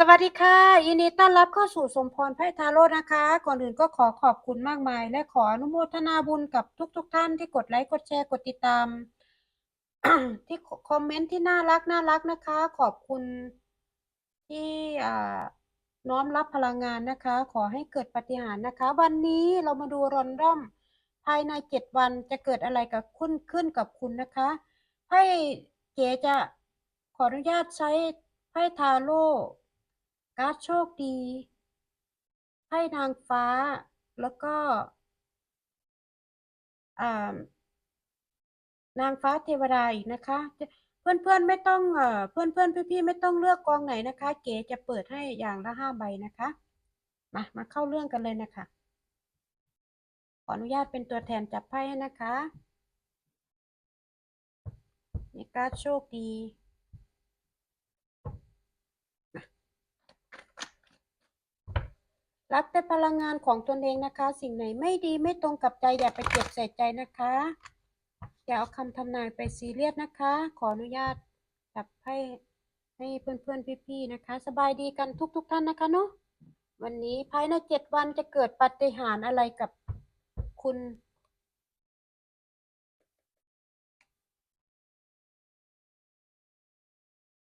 สวัสดีค่ะ ยินดีต้อนรับเข้าสู่สมพรไพ่ทาโร่นะคะ ก่อนอื่นก็ขอขอบคุณมากมาย และขออนุโมทนาบุญกับทุกๆทท่านที่กดไลค์กดแชร์กดติดตาม ที่คอมเมนต์ที่น่ารักน่ารักนะคะ ขอบคุณที่น้อมรับพลังงานนะคะ ขอให้เกิดปฏิหารนะคะ วันนี้เรามาดูรอนร่อม ภายในเจ็ดวันจะเกิดอะไรกับคุณขึ้นกับคุณนะคะไพ่เก๋จะขออนุญาตใช้ไพ่ทาโร่ การ์ดโชคดีไพ่นางฟ้า แล้วก็นางฟ้าเทวดาอีกนะคะ เพื่อนเพื่อนๆไม่ต้องเพื่อนเพื่อนพี่พี่ๆไม่ต้องเลือกกองไหนนะคะ เก๋จะเปิดให้อย่างละห้าใบนะคะ มามาเข้าเรื่องกันเลยนะคะ ขออนุญาตเป็นตัวแทนจับไพ่ให้นะคะนี่การ์ดโชคดี รับแต่พลังงานของตนเองนะคะ สิ่งไหนไม่ดีไม่ตรงกับใจอย่าไปเก็บใส่ใจนะคะ อย่าเอาคำทำนายไปซีเรียสนะคะ ขออนุญาตจับให้ให้เพื่อนๆพี่ๆนะคะ สบายดีกันทุก ๆทท่านนะคะเนาะวันนี้ภายในเจ็ดวันจะเกิดปาฏิหาริย์อะไรกับคุณ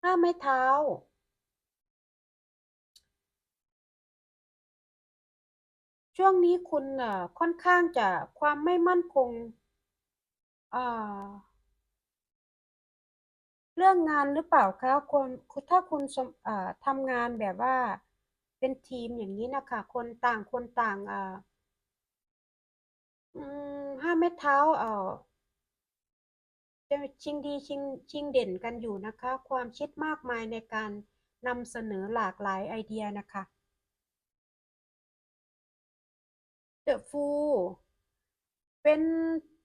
ห้าไม้เท้า ช่วงนี้คุณเอ่อ ค่อนข้างจะความไม่มั่นคง อ่า เรื่องงานหรือเปล่าคะ คนคุณถ้าคุณ ส อ่า ทำงานแบบว่าเป็นทีม อย่างนี้นะคะคนต่างคนต่าง อ่า อืม ห้าไม้เท้า เอ่อ จะชิงดีชิง ชิงเด่นกันอยู่นะคะ ความคิดมากมายในการนำเสนอหลากหลายไอเดียนะคะ เดอะฟูเป็น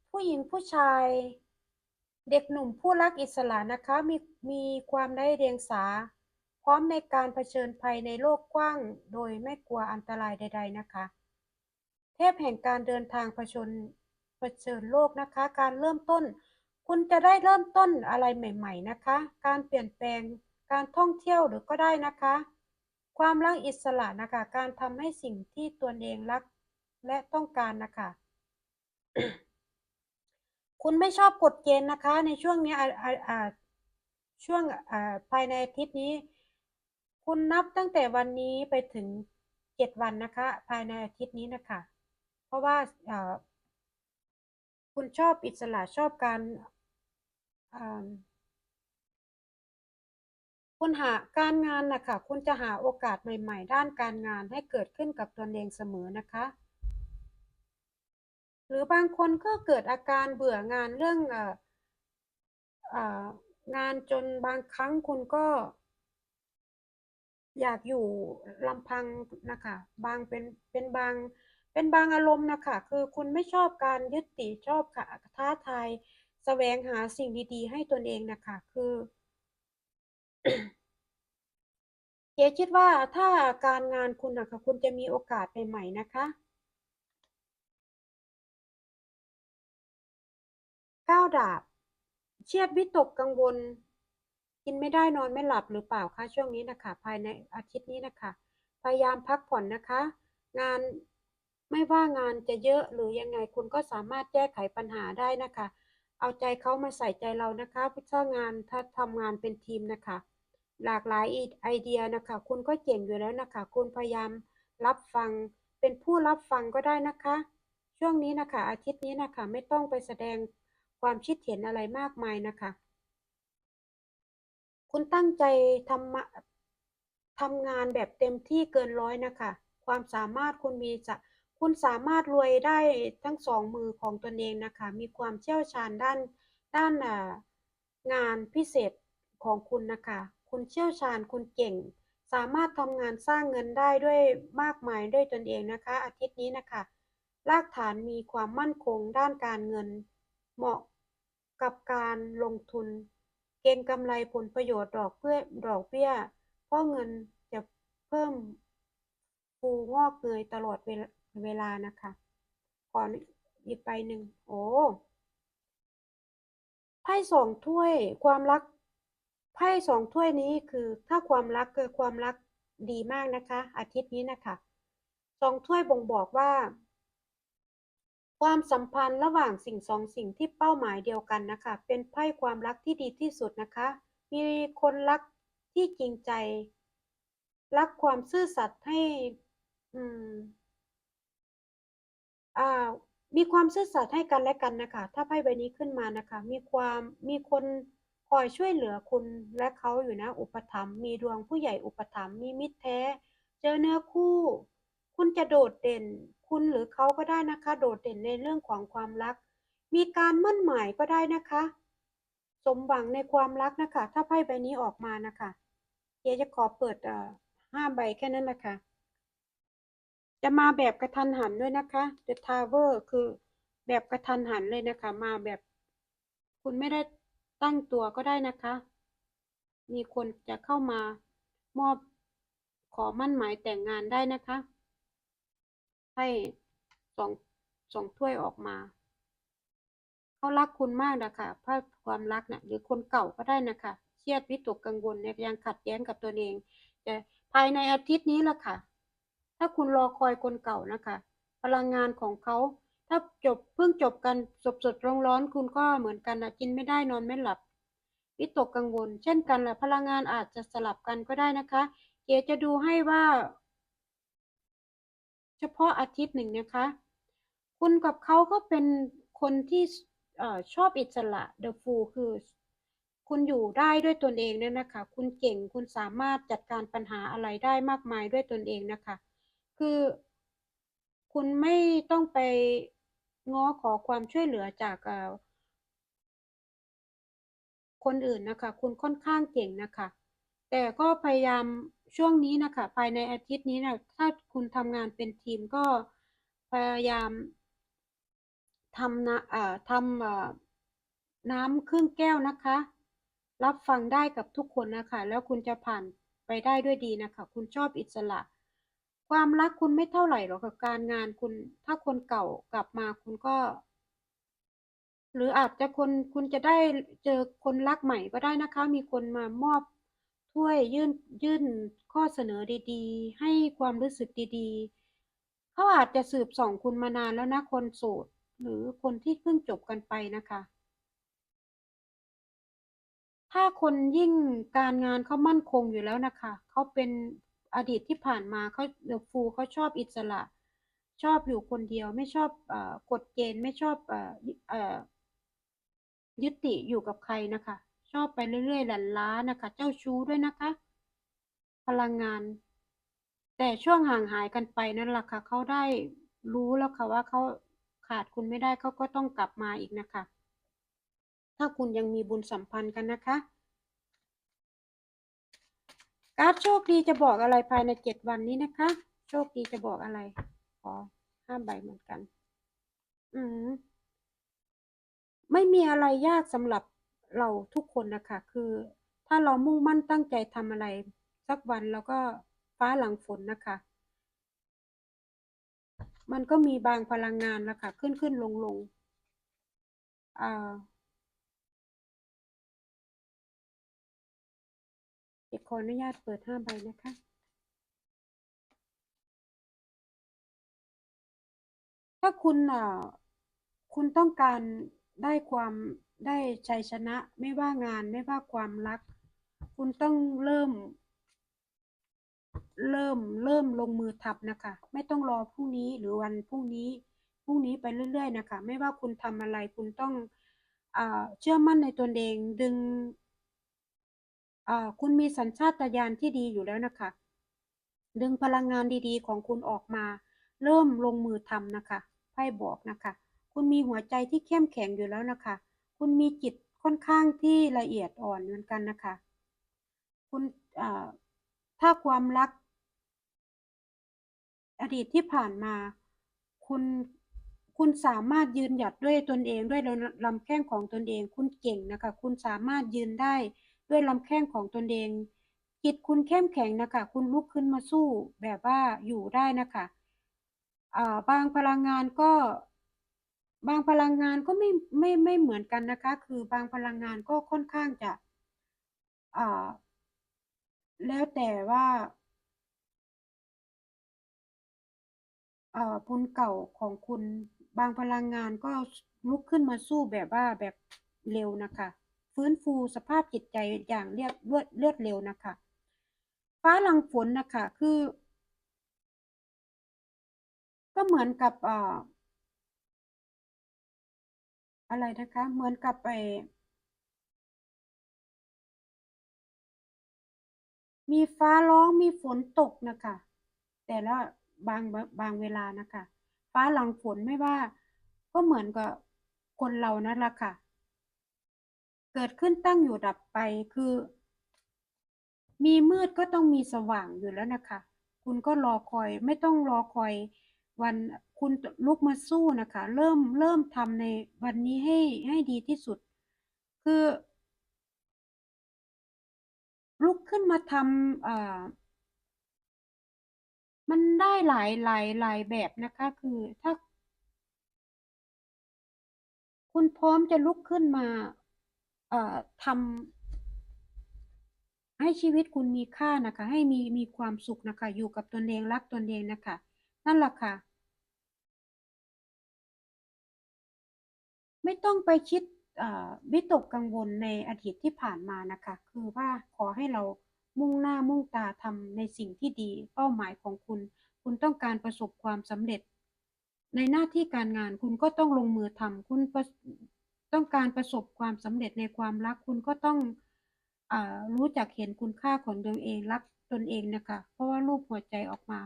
ผู้หญิงผู้ชาย เด็กหนุ่มผู้รักอิสระนะคะมีมีความได้เดียงสา พร้อมในการเผชิญภัยในโลกกว้าง โดยไม่กลัวอันตรายใด ๆนะคะ เทพแห่งการเดินทางเผชิญเผชิญโลกนะคะ การเริ่มต้น คุณจะได้เริ่มต้นอะไรใหม่ ๆ นะคะ การเปลี่ยนแปลงการท่องเที่ยวหรือก็ได้นะคะ ความรักอิสระนะคะ การทำให้สิ่งที่ตัวเองรัก และต้องการนะคะ คุณไม่ชอบกฎเกณฑ์นะคะ ในช่วงนี้ช่วงภายในอาทิตย์นี้ คุณนับตั้งแต่วันนี้ไปถึงเจ็ดวันนะคะ ภายในอาทิตย์นี้นะคะ เพราะว่าคุณชอบอิสระชอบการคุณหาการงานนะคะคุณจะหาโอกาสใหม่ ๆ ด้านการงานให้เกิดขึ้นกับตนเองเสมอนะคะ หรือบางคนก็เกิดอาการเบื่องานเรื่ององานจนบางครั้งคุณก็ อยากอยู่ลำพังนะคะบางเป็นเป็นบางเป็นบางอารมณ์นะคะคือคุณไม่ชอบการยึดติดชอบค่ะท้าทายแสวงหาสิ่งดี ๆ ให้ตนเองนะคะคือเจ๊คิดว่าถ้าการงานคุณนะคะคุณจะมีโอกาสใหม่ๆนะคะ ก้าวดาบ เชียดวิตกกังวล กินไม่ได้นอนไม่หลับหรือเปล่าคะช่วงนี้นะคะ ภายในอาทิตย์นี้นะคะ พยายามพักผ่อนนะคะ งานไม่ว่างานจะเยอะหรือยังไงคุณก็สามารถแก้ไขปัญหาได้นะคะ เอาใจเขามาใส่ใจเรานะคะถ้างานถ้าทำงานเป็นทีมนะคะ หลากหลายไอเดียนะคะ คุณก็เก่งอยู่แล้วนะคะ คุณพยายามรับฟัง เป็นผู้รับฟังก็ได้นะคะ ช่วงนี้นะคะ อาทิตย์นี้นะคะ ไม่ต้องไปแสดง ความคิดเห็นอะไรมากมายนะคะ คุณตั้งใจทำทำงานแบบเต็มที่เกินร้อยนะคะ ความสามารถคุณมีจะคุณสามารถรวยได้ทั้งสองมือของตนเองนะคะ มีความเชี่ยวชาญด้านด้านงานพิเศษของคุณนะคะ คุณเชี่ยวชาญคุณเก่ง สามารถทำงานสร้างเงินได้ด้วยมากมายด้วยตนเองนะคะ อาทิตย์นี้นะคะรากฐานมีความมั่นคงด้านการเงิน เหมาะ กับการลงทุน เก็งกำไรผลประโยชน์ดอกเพื่อดอกเบี้ย เพราะเงินจะเพิ่มฟูงอกเงยตลอดเวลานะคะก่อนอีกใบหนึ่งโอ้ไพ่สองถ้วยความรักไพ่สองถ้วยนี้คือถ้าความรักเกิดความรักดีมากนะคะ อาทิตย์นี้นะคะสองถ้วยบ่งบอกว่า ความสัมพันธ์ระหว่างสิ่งสองสิ่งที่เป้าหมายเดียวกันนะคะ เป็นไพ่ความรักที่ดีที่สุดนะคะ มีคนรักที่จริงใจ รักความซื่อสัตย์ให้ อืม อ่า มีความซื่อสัตย์ให้กันและกันนะคะ ถ้าไพ่ใบนี้ขึ้นมานะคะ มีความมีคนคอยช่วยเหลือคุณและเขาอยู่นะ อุปถัมภ์มีดวงผู้ใหญ่อุปถัมภ์มีมิตรแท้ เจอเนื้อคู่ คุณจะโดดเด่น คุณหรือเขาก็ได้นะคะ โดดเด่นในเรื่องของความรัก มีการมั่นหมายก็ได้นะคะ สมหวังในความรักนะคะ ถ้าไพ่ใบนี้ออกมานะคะเดี๋ยวจะขอเปิดห้าใบแค่นั้นแหละค่ะ จะมาแบบกระทันหันด้วยนะคะ The Tower คือแบบกระทันหันเลยนะคะ มาแบบ คุณไม่ได้ตั้งตัวก็ได้นะคะ มีคนจะเข้ามามอบขอมั่นหมายแต่งงานได้นะคะ ให้สองสองถ้วยออกมา เขารักคุณมากนะคะเพราะความรักนะ่ะหรือคนเก่าก็ได้นะคะเครียดวิตกกังวลเนี่ยยังขัดแย้งกับตัวเอง แต่ภายในอาทิตย์นี้ละค่ะ ถ้าคุณรอคอยคนเก่านะคะ พลังงานของเขาถ้าจบเพิ่งจบกันสดสดร้อนร้อนคุณก็เหมือนกันนะกินไม่ได้นอนไม่หลับ วิตกกังวล เช่นกันแหละพลังงานอาจจะสลับกันก็ได้นะคะ เกจะดูให้ว่า เฉพาะอาทิตย์หนึ่งนะคะ คุณกับเขาก็เป็นคนที่ชอบอิสระ The Fool คือ คุณอยู่ได้ด้วยตนเองเนี่ยนะคะ คุณเก่งคุณสามารถจัดการปัญหาอะไรได้มากมายด้วยตนเองนะคะ คือคุณไม่ต้องไปง้อขอความช่วยเหลือจากคนอื่นนะคะ คุณค่อนข้างเก่งนะคะ แต่ก็พยายาม ช่วงนี้นะคะภายในอาทิตย์นี้นะถ้าคุณทำงานเป็นทีมก็พยายามทำนะเอ่อทำเอ่อน้ำครึ่งแก้วนะคะ รับฟังได้กับทุกคนนะคะ แล้วคุณจะผ่านไปได้ด้วยดีนะคะ คุณชอบอิสระ ความรักคุณไม่เท่าไหร่หรอกกับการงานคุณ ถ้าคนเก่ากลับมาคุณก็ หรืออาจจะคนคุณจะได้เจอคนรักใหม่ก็ได้นะคะ มีคนมามอบ ถ้วยยื่นยื่นข้อเสนอดีๆ ให้ความรู้สึกดีๆ เขาอาจจะสืบส่องคุณมานานแล้วนะคนโสดหรือคนที่เพิ่งจบกันไปนะคะ ถ้าคนยิ่งการงานเขามั่นคงอยู่แล้วนะคะ เขาเป็นอดีตที่ผ่านมาเขาเดอะฟูเขาชอบอิสระ ชอบอยู่คนเดียวไม่ชอบอกฎเกณฑ์ไม่ชอบออยึดติอยู่กับใครนะคะ ชอบไปเรื่อยๆหลันล้านะคะ เจ้าชู้ด้วยนะคะ พลังงาน แต่ช่วงห่างหายกันไปนั่นแหละค่ะเขาได้รู้แล้วค่ะว่าเขาขาดคุณไม่ได้เขาก็ต้องกลับมาอีกนะคะ ถ้าคุณยังมีบุญสัมพันธ์กันนะคะการ์ดโชคดีจะบอกอะไรภายในเจ็ดวันนี้นะคะ โชคดีจะบอกอะไรขอห้าใบเหมือนกัน อืมไม่มีอะไรยากสำหรับ เราทุกคนนะคะคือ ถ้าเรามุ่งมั่นตั้งใจทำอะไร สักวันเราก็ฟ้าหลังฝนนะคะ มันก็มีบางพลังงานล้วค่ะขึ้นขึ้นลงลงอ่าเดี๋ยวขออนุญาตเปิดห้าใบนะคะถ้าคุณอ่าคุณต้องการได้ความ ได้ชัยชนะไม่ว่างานไม่ว่าความรัก คุณต้องเริ่ม เริ่มเริ่มลงมือทำนะคะ ไม่ต้องรอพรุ่งนี้หรือวันพรุ่งนี้พรุ่งนี้ไปเรื่อย ๆ นะคะ ไม่ว่าคุณทำอะไรคุณต้องเชื่อมั่นในตนเองดึงคุณมีสัญชาตญาณที่ดีอยู่แล้วนะคะ ดึงพลังงานดีๆ ของคุณออกมา เริ่มลงมือทำนะคะไพ่บอกนะคะ คุณมีหัวใจที่เข้มแข็งอยู่แล้วนะคะ คุณมีจิตค่อนข้างที่ละเอียดอ่อนเหมือนกันนะคะ คุณถ้าความรัก อดีตที่ผ่านมา คุณคุณสามารถยืนหยัดด้วยตนเองด้วยลำแข้งของตนเอง คุณเก่งนะคะ คุณสามารถยืนได้ด้วยลำแข้งของตนเอง จิตคุณเข้มแข็งนะคะ คุณลุกขึ้นมาสู้แบบว่าอยู่ได้นะคะอ่าบางพลังงานก็ บางพลังงานก็ไม่ไม่ไม่เหมือนกันนะคะ คือบางพลังงานก็ค่อนข้างจะอ่าแล้วแต่ว่าพุญเก่าของคุณบางพลังงานก็ลุกขึ้นมาสู้แบบว่าแบบเร็วนะคะ ฟื้นฟูสภาพจิตใจอย่างเรียบรวดเลือดเร็วนะคะ ฟ้าหลังฝนนะคะ คือ ก็เหมือนกับอ่อ อะไรนะคะ เหมือนกับไอมีฟ้าร้องมีฝนตกนะคะ แต่ละบางบางเวลานะคะ ฟ้าหลังฝนไม่ว่า ก็เหมือนกับคนเรานั่นแหละค่ะ เกิดขึ้นตั้งอยู่ดับไปคือ มีมืดก็ต้องมีสว่างอยู่แล้วนะคะ คุณก็รอคอยไม่ต้องรอคอยวัน คุณลุกมาสู้นะคะ เริ่มเริ่มทำในวันนี้ให้ให้ดีที่สุด คือ ลุกขึ้นมาทำอ่ามันได้หลายหลายหลายแบบนะคะ คือถ้า คุณพร้อมจะลุกขึ้นมาเอ่อทำให้ชีวิตคุณมีค่านะคะ ให้มีมีความสุขนะคะ อยู่กับตนเองรักตนเองนะคะ นั่นแหละค่ะ ไม่ต้องไปคิดวิตกกังวลในอดีตที่ผ่านมานะคะ คือว่าขอให้เรามุ่งหน้ามุ่งตาทำในสิ่งที่ดี เป้าหมายของคุณ คุณต้องการประสบความสำเร็จ ในหน้าที่การงานคุณก็ต้องลงมือทำคุณต้องการประสบความสำเร็จในความรักคุณก็ต้องอรู้จักเห็นคุณค่าของตนเองรักตนเองนะคะ เพราะว่ารูปหัวใจออกมา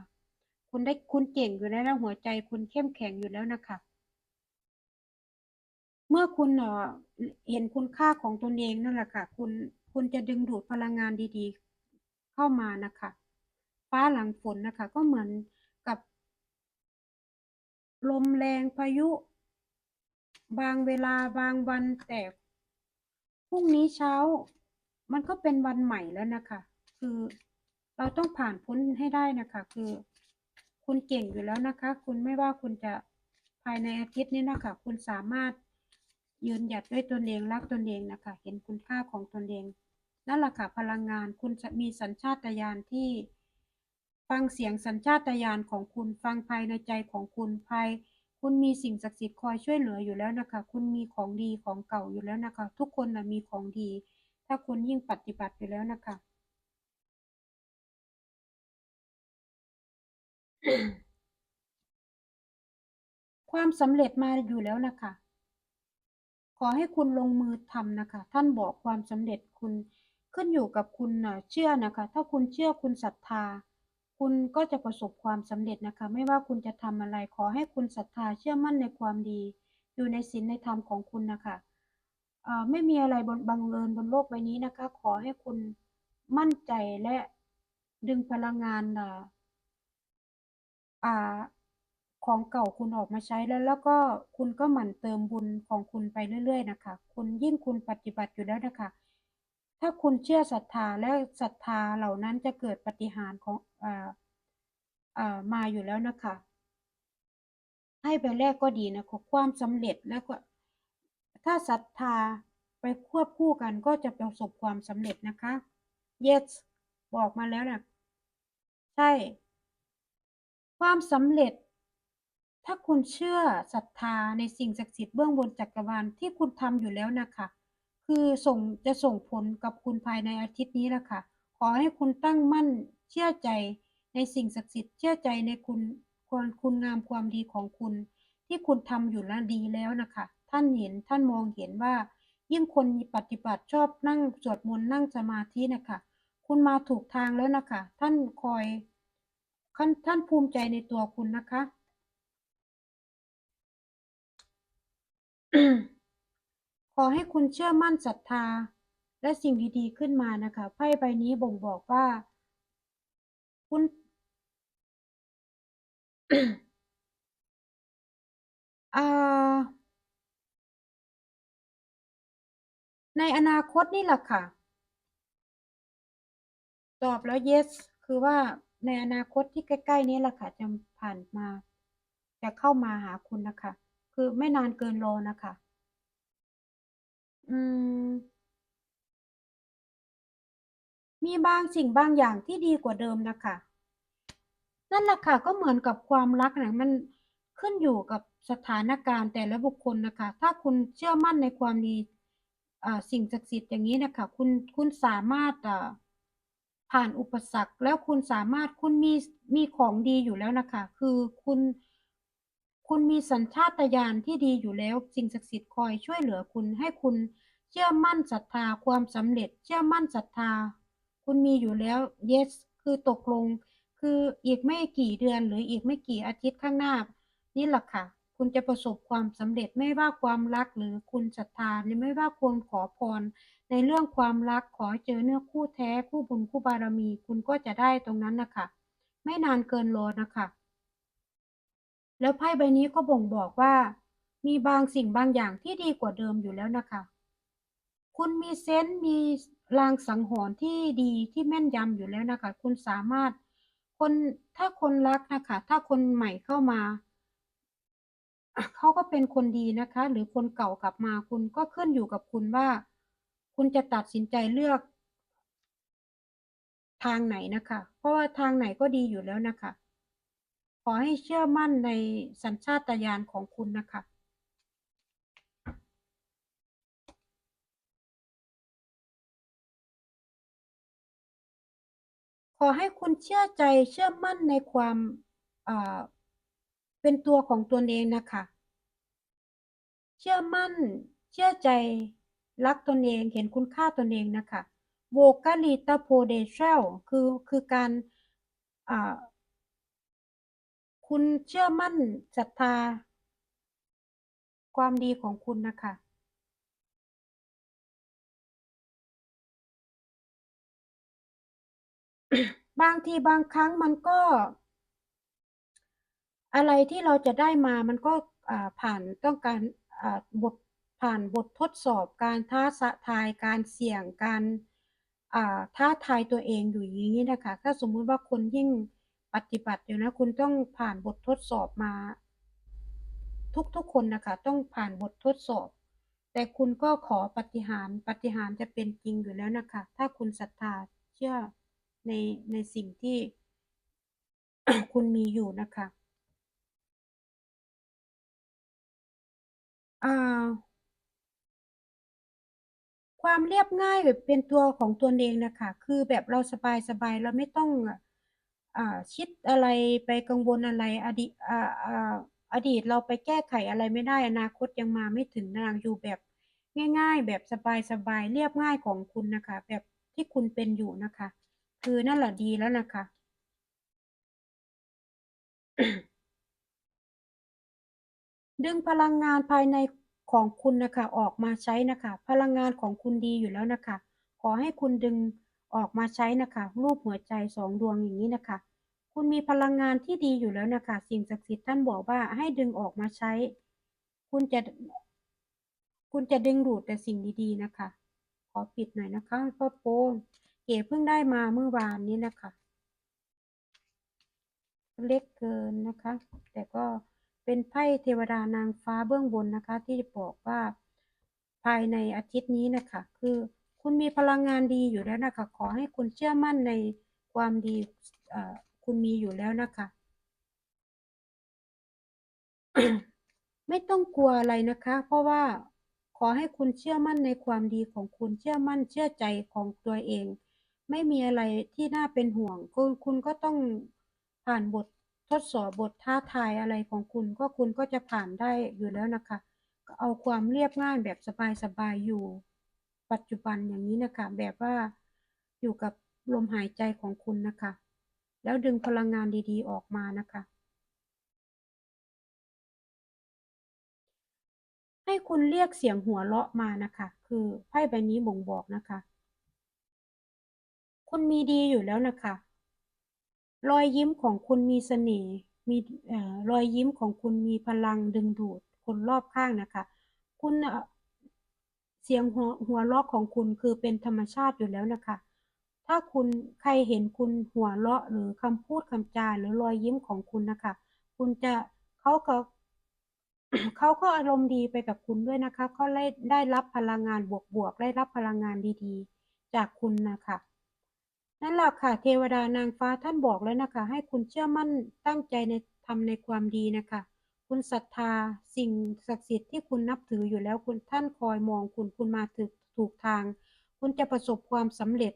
คุณได้คุณเก่งอยู่แล้วหัวใจ คุณเข้มแข็งอยู่แล้วนะคะ เมื่อคุณ เอ่อ เห็นคุณค่าของตนเองนั่นแหละค่ะ คุณ คุณจะดึงดูดพลังงานดี ๆ เข้ามานะคะฟ้าหลังฝนนะคะก็เหมือนกับ ลมแรง พายุ บางเวลา บางวัน แต่ พรุ่งนี้เช้า มันก็เป็นวันใหม่แล้วนะคะคือเราต้องผ่านพ้นให้ได้นะคะคือ คุณเก่งอยู่แล้วนะคะ คุณ ไม่ว่าคุณจะ ภายในอาทิตย์นี้นะคะคุณสามารถ ยืนหยัดด้วยตนเองรักตนเองนะคะ เห็นคุณค่าของตนเองนั่นแหละค่ะพลังงานคุณจะมีสัญชาตญาณที่ ฟังเสียงสัญชาตญาณของคุณฟังภายในใจของคุณภายคุณมีสิ่งศักดิ์สิทธิ์คอยช่วยเหลืออยู่แล้วนะคะ คุณมีของดีของเก่าอยู่แล้วนะคะ ทุกคนนะมีของดี ถ้าคุณยิ่งปฏิบัติอยู่แล้วนะคะความสำเร็จมาอยู่แล้วนะคะ อให้คุณลงมือทำนะคะ ท่านบอกความสำเร็จคุณขึ้นอยู่กับคุณเชื่อนะคะ ถ้าคุณเชื่อคุณศรัทธา คุณก็จะประสบความสำเร็จนะคะ ไม่ว่าคุณจะทำอะไร ขอให้คุณศรัทธาเชื่อมั่นในความดี อยู่ในศีลในธรรมของคุณนะคะไม่มีอะไรบนบังเอิญบนโลกใบนี้นะคะ ขอให้คุณมั่นใจและดึงพลังงานอ่า ของเก่าคุณออกมาใช้แล้ว แล้วก็คุณก็หมั่นเติมบุญของคุณไปเรื่อย ๆ นะคะ คุณยิ่งคุณปฏิบัติอยู่แล้วนะคะ ถ้าคุณเชื่อศรัทธาและศรัทธาเหล่านั้นจะเกิดปฏิหารของอ่าอ่ามาอยู่แล้วนะคะ ให้ไปแรกก็ดีนะคะความสำเร็จแล้วก็ถ้าศรัทธาไปควบคู่กันก็จะประสบความสำเร็จนะคะ yes บอกมาแล้วนะใช่ ความสำเร็จ ถ้าคุณเชื่อศรัทธาในสิ่งศักดิ์สิทธิ์เบื้องบนจักรวาลที่คุณทำอยู่แล้วนะคะ คือส่งจะส่งผลกับคุณภายในอาทิตย์นี้แหละค่ะ ขอให้คุณตั้งมั่นเชื่อใจในสิ่งศักดิ์สิทธิ์เชื่อใจในคุณคุณคุณงามความดีของคุณ ที่คุณทำอยู่แล้วดีแล้วนะคะ ท่านเห็นท่านมองเห็นว่า ยิ่งคนมีปฏิบัติชอบนั่งสวดมนต์นั่งสมาธินะคะ คุณมาถูกทางแล้วนะคะ ท่านคอยท่านภูมิใจในตัวคุณนะคะ ขอให้คุณเชื่อมั่นศรัทธา และสิ่งดีๆขึ้นมานะคะไพ่ใบนี้บ่งบอกว่า คุณ ในอนาคตนี่แหละค่ะ ตอบแล้ว yes คือว่าในอนาคตที่ใกล้ ๆ นี้แหละค่ะจะผ่านมา จะเข้ามาหาคุณนะคะ คือไม่นานเกินรอนะคะ อืม มีบางสิ่งบางอย่างที่ดีกว่าเดิมนะคะ นั่นแหละค่ะ ก็เหมือนกับความรักน่ะมันขึ้นอยู่กับสถานการณ์แต่ละบุคคลนะคะ ถ้าคุณเชื่อมั่นในความดีอ่าสิ่งศักดิ์สิทธิ์อย่างงี้นะคะ คุณคุณสามารถอ่าผ่านอุปสรรค แล้วคุณสามารถคุณมีมีของดีอยู่แล้วนะคะ คือคุณ คุณมีสัญชาตญาณที่ดีอยู่แล้ว สิ่งศักดิ์สิทธิ์คอยช่วยเหลือคุณ ให้คุณเชื่อมั่นศรัทธาความสำเร็จ เชื่อมั่นศรัทธา คุณมีอยู่แล้ว Yes คือตกลง คืออีกไม่กี่เดือนหรืออีกไม่กี่อาทิตย์ข้างหน้า นี่แหละค่ะ คุณจะประสบความสำเร็จไม่ว่าความรักหรือคุณศรัทธาหรือไม่ว่าคุณขอพร ในเรื่องความรักขอเจอเนื้อคู่แท้คู่บุญคู่บารมี คุณก็จะได้ตรงนั้นนะคะไม่นานเกินรอนะคะ แล้วไพ่ใบนี้ก็บ่งบอกว่า มีบางสิ่งบางอย่างที่ดีกว่าเดิมอยู่แล้วนะคะ คุณมีเซนส์มีลางสังหรณ์ที่ดีที่แม่นยำอยู่แล้วนะคะ คุณสามารถคนถ้าคนรักนะคะ ถ้าคนใหม่เข้ามาเขาก็เป็นคนดีนะคะ หรือคนเก่ากลับมาคุณก็ขึ้นอยู่กับคุณว่า คุณจะตัดสินใจเลือก ทางไหนนะคะ เพราะว่าทางไหนก็ดีอยู่แล้วนะคะ ขอให้เชื่อมั่นในสัญชาตญาณของคุณนะคะขอให้คุณเชื่อใจเชื่อมั่นในความเป็นตัวของตนเองนะคะ เชื่อมั่น เชื่อใจรักตนเองเห็นคุณค่าตนเองนะคะ Vocalita Potential คือคือการ คุณเชื่อมั่นศรัทธา ความดีของคุณนะคะ บางทีบางครั้งมันก็ อะไรที่เราจะได้มามันก็ผ่านต้องการบทผ่านบททดสอบการท้าสทายการเสี่ยงการท้าทายตัวเองอยู่อย่างงี้นะคะ ถ้าสมมุติว่าคุณยิ่ง ปฏิบัติอยู่นะ คุณต้องผ่านบททดสอบมา ทุกๆคนนะคะ ต้องผ่านบททดสอบ แต่คุณก็ขอปฏิหารปฏิหารจะเป็นจริงอยู่แล้วนะคะ ถ้าคุณศรัทธาเชื่อในในสิ่งที่คุณมีอยู่นะคะอ่าความเรียบง่ายแบบเป็นตัวของตนเองนะคะ คือแบบเราสบายๆเราไม่ต้องอ่ คิดอะไรไปกังวลอะไรอดีอ่าอ่าอดีตเราไปแก้ไขอะไรไม่ได้อนาคตยังมาไม่ถึงนางอยู่แบบง่าย ๆ แบบสบายๆเรียบง่ายของคุณนะคะ แบบที่คุณเป็นอยู่นะคะ คือนั่นแหละดีแล้วนะคะดึงพลังงานภายในของคุณนะคะ ออกมาใช้นะคะ พลังงานของคุณดีอยู่แล้วนะคะ ขอให้คุณดึง ออกมาใช้นะคะ รูปหัวใจ2ดวงอย่างงี้นะคะ คุณมีพลังงานที่ดีอยู่แล้วนะคะ สิ่งศักดิ์สิทธิ์ท่านบอกว่าให้ดึงออกมาใช้ คุณจะ คุณจะดึงดูดแต่สิ่งดีๆนะคะ ขอปิดหน่อยนะคะพ่อโปเก๋เพิ่งได้มาเมื่อวานนี้นะคะ เล็กเกินนะคะ แต่ก็เป็นไพ่เทวดานางฟ้าเบื้องบนนะคะ ที่บอกว่าภายในอาทิตย์นี้นะคะ คือ คุณมีพลังงานดีอยู่แล้วนะคะ ขอให้คุณเชื่อมั่นในความดีคุณมีอยู่แล้วนะคะ ไม่ต้องกลัวอะไรนะคะ เพราะว่าขอให้คุณเชื่อมั่นในความดีของคุณเชื่อมั่นเชื่อใจของตัวเอง ไม่มีอะไรที่น่าเป็นห่วงคุณคุณก็ต้องผ่านบททดสอบบทท้าทายอะไรของคุณ ก็คุณก็จะผ่านได้อยู่แล้วนะคะ เอาความเรียบง่ายแบบสบายๆอยู่ ปัจจุบันอย่างนี้นะคะ แบบว่าอยู่กับลมหายใจของคุณนะคะ แล้วดึงพลังงานดีๆ ออกมานะคะ ให้คุณเรียกเสียงหัวเราะมานะคะ คือไพ่ใบนี้บ่งบอกนะคะ คุณมีดีอยู่แล้วนะคะ รอยยิ้มของคุณมีเสน่ห์มีรอยยิ้มของคุณมีพลังดึงดูดคนรอบข้างนะคะ คุณ เสียงหัวหัวเราะของคุณคือเป็นธรรมชาติอยู่แล้วนะคะ ถ้าคุณใครเห็นคุณหัวเราะหรือคำพูดคำจาหรือรอยยิ้มของคุณนะคะ คุณจะเขาก็เขาก็อารมณ์ดีไปกับคุณด้วยนะคะเขาได้ได้รับพลังงานบวกๆได้รับพลังงานดีๆ จากคุณนะคะนั่นแหละค่ะเทวดานางฟ้าท่านบอกแล้วนะคะ ให้คุณเชื่อมั่นตั้งใจในทำในความดีนะคะ คุณศรัทธาสิ่งศักดิ์สิทธิ์ที่คุณนับถืออยู่แล้วคุณท่านคอยมองคุณคุณมาถึกถูกทาง คุณจะประสบความสำเร็จ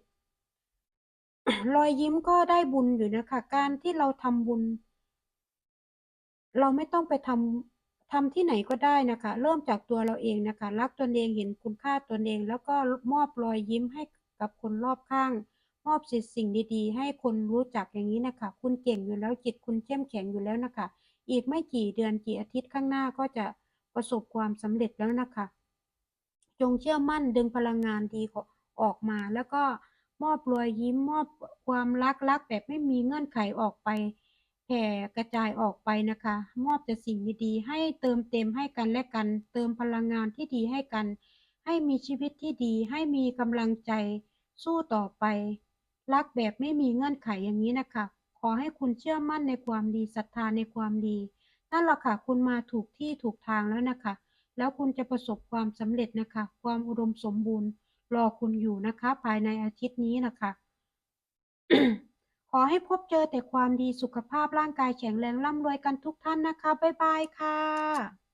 รอยยิ้มก็ได้บุญอยู่นะคะ การที่เราทำบุญ เราไม่ต้องไปทำทำที่ไหนก็ได้นะคะ เริ่มจากตัวเราเองนะคะ รักตนเองเห็นคุณค่าตนเอง แล้วก็มอบรอยยิ้มให้กับคนรอบข้าง มอบสิ่งดีๆ ให้คนรู้จักอย่างนี้นะคะ คุณเก่งอยู่แล้วจิตคุณเข้มแข็งอยู่แล้วนะคะ อีกไม่กี่เดือนกี่อาทิตย์ข้างหน้าก็จะประสบความสำเร็จแล้วนะคะ จงเชื่อมั่นดึงพลังงานดีออกมา แล้วก็มอบรอยยิ้มมอบความรักรักแบบไม่มีเงื่อนไขออกไปแผ่กระจายออกไปนะคะ มอบแต่สิ่งดีๆ ให้เติมเต็มให้กันและกัน เติมพลังงานที่ดีให้กัน ให้มีชีวิตที่ดี ให้มีกำลังใจ สู้ต่อไป รักแบบไม่มีเงื่อนไขอย่างนี้นะคะ ขอให้คุณเชื่อมั่นในความดีศรัทธาในความดี นั่นแหละค่ะ คุณมาถูกที่ถูกทางแล้วนะคะ แล้วคุณจะประสบความสำเร็จนะคะ ความอุดมสมบูรณ์รอคุณอยู่นะคะ ภายในอาทิตย์นี้นะคะ ขอให้พบเจอแต่ความดีสุขภาพร่างกายแข็งแรงร่ำรวยกันทุกท่านนะคะ บ๊ายบายค่ะ